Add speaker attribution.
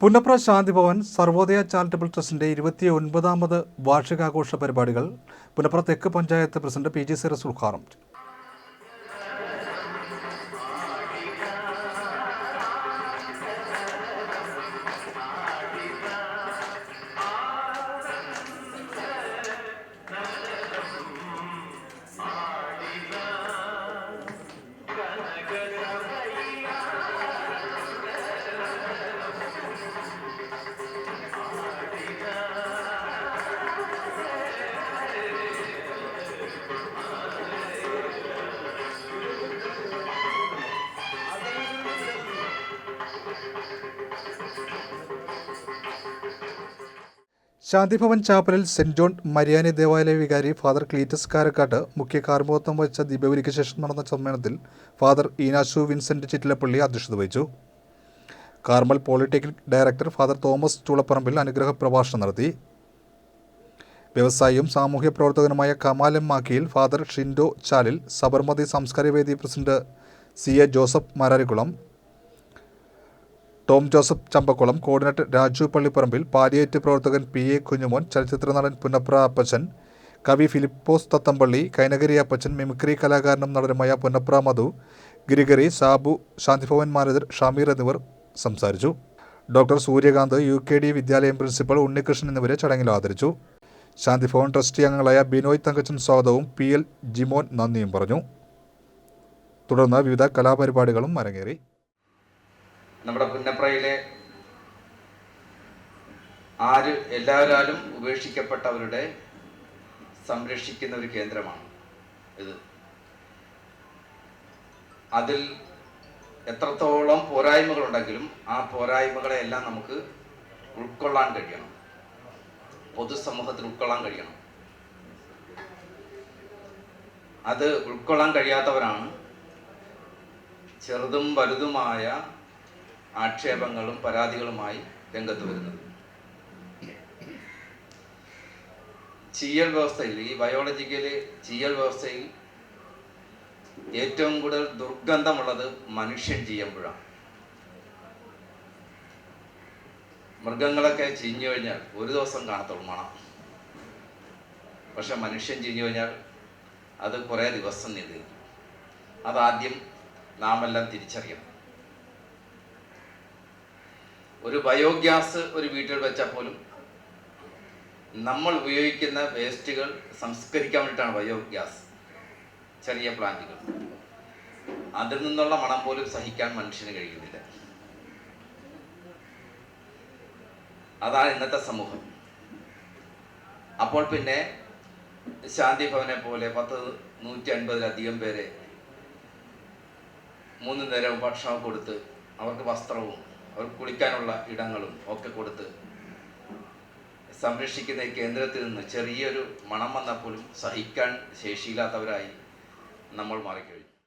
Speaker 1: Punnapra Shantibhavan Sarvodaya charitable ട്രസ്റ്റിന്റെ ഇരുപത്തി ഒൻപതാമത് വാർഷികാഘോഷ പരിപാടികൾ പുന്നപ്ര തെക്ക് panchayat president P G Cyrus ഉദ്ഘാടനം ചെയ്തു. ശാന്തിഭവൻ ചാപ്പലിൽ സെന്റ് ജോൺ മരിയാനി ദേവാലയ വികാരി ഫാദർ ക്ലീറ്റസ് കാരക്കാട്ട് മുഖ്യ കാർമുഖത്വം വഹിച്ച ദീപാവലിക്ക് ശേഷം നടന്ന സമ്മേളനത്തിൽ ഫാദർ ഈനാശു വിൻസെന്റ് ചിറ്റിലപ്പള്ളി അധ്യക്ഷത വഹിച്ചു. Carmel polytechnic director father Thomas Choolapparambil അനുഗ്രഹ പ്രഭാഷണം നടത്തി. വ്യവസായിയും സാമൂഹ്യ പ്രവർത്തകനുമായ കമാലം മാക്കിയിൽ ഫാദർ ഷിൻഡോ ചാലിൽ സബർമതി സാംസ്കാരിക വേദി president C A Joseph Mararikulam Tom Joseph Champakulam coordinator Raju Pallipparambil palliative പ്രവർത്തകൻ പി എ കുഞ്ഞുമോൻ ചലച്ചിത്ര നടൻ പുന്നപ്ര അപ്പച്ചൻ കവി ഫിലിപ്പോസ് തത്തമ്പള്ളി കൈനഗരി അപ്പച്ചൻ മിമിക്രി കലാകാരനും നടനുമായ പുന്നപ്ര മധു ഗിരിഗരി സാബു ശാന്തിഭവൻ മാനേജർ ഷമീർ എന്നിവർ സംസാരിച്ചു. Doctor Suryakanth U K D വിദ്യാലയം പ്രിൻസിപ്പൽ ഉണ്ണികൃഷ്ണൻ എന്നിവരെ ചടങ്ങിൽ ആദരിച്ചു. ശാന്തിഭവൻ ട്രസ്റ്റി അംഗങ്ങളായ ബിനോയ് തങ്കച്ചൻ സ്വാഗതവും പി. എൽ. ജിമോൻ നന്ദിയും പറഞ്ഞു. തുടർന്ന് വിവിധ കലാപരിപാടികളും അരങ്ങേറി.
Speaker 2: നമ്മുടെ പുന്നപ്രയിലെ ആര് എല്ലാവരാലും ഉപേക്ഷിക്കപ്പെട്ടവരുടെ സംരക്ഷിക്കുന്ന ഒരു കേന്ദ്രമാണ് ഇത്. അതിൽ എത്രത്തോളം പോരായ്മകളുണ്ടെങ്കിലും ആ പോരായ്മകളെ എല്ലാം നമുക്ക് ഉൾക്കൊള്ളാൻ കഴിയണം. പൊതുസമൂഹത്തിൽ ഉൾക്കൊള്ളാൻ കഴിയണം. അത് ഉൾക്കൊള്ളാൻ കഴിയാത്തവരാണ് ചെറുതും വലുതുമായ ആക്ഷേപങ്ങളും പരാതികളുമായി രംഗത്ത് വരുന്നത് ചീയൽ വ്യവസ്ഥയിൽ ഈ ബയോളജിക്കൽ ചീയൽ വ്യവസ്ഥയിൽ ഏറ്റവും കൂടുതൽ ദുർഗന്ധമുള്ളത് മനുഷ്യൻ ചെയ്യുമ്പോഴാണ്. മൃഗങ്ങളൊക്കെ ചീഞ്ഞു കഴിഞ്ഞാൽ ഒരു ദിവസം കാണത്തുള്ളൂ മണം. പക്ഷെ മനുഷ്യൻ ചീഞ്ഞു കഴിഞ്ഞാൽ അത് കുറേ ദിവസം നീണ്ടു അതാദ്യം നാം എല്ലാം തിരിച്ചറിയണം. ഒരു ബയോഗ്യാസ് ഒരു വീട്ടിൽ വെച്ചാൽ പോലും നമ്മൾ ഉപയോഗിക്കുന്ന വേസ്റ്റുകൾ സംസ്കരിക്കാൻ വേണ്ടിയിട്ടാണ് ബയോഗ്യാസ് ചെറിയ പ്ലാന്റുകൾ. അതിൽ നിന്നുള്ള മണം പോലും സഹിക്കാൻ മനുഷ്യന് കഴിയുന്നില്ല. അതാണ് ഇന്നത്തെ സമൂഹം. അപ്പോൾ പിന്നെ ശാന്തി ഭവനെ പോലെ പത്ത് നൂറ്റി അൻപതിലധികം പേരെ മൂന്ന് നേരം ഭക്ഷണം കൊടുത്ത് അവർക്ക് വസ്ത്രവും അവർക്ക് കുളിക്കാനുള്ള ഇടങ്ങളും ഒക്കെ കൊടുത്ത് സംരക്ഷിക്കുന്ന ഈ കേന്ദ്രത്തിൽ നിന്ന് ചെറിയൊരു മണം വന്നാൽ പോലും സഹിക്കാൻ ശേഷിയില്ലാത്തവരായി നമ്മൾ മാറിക്കഴിഞ്ഞു.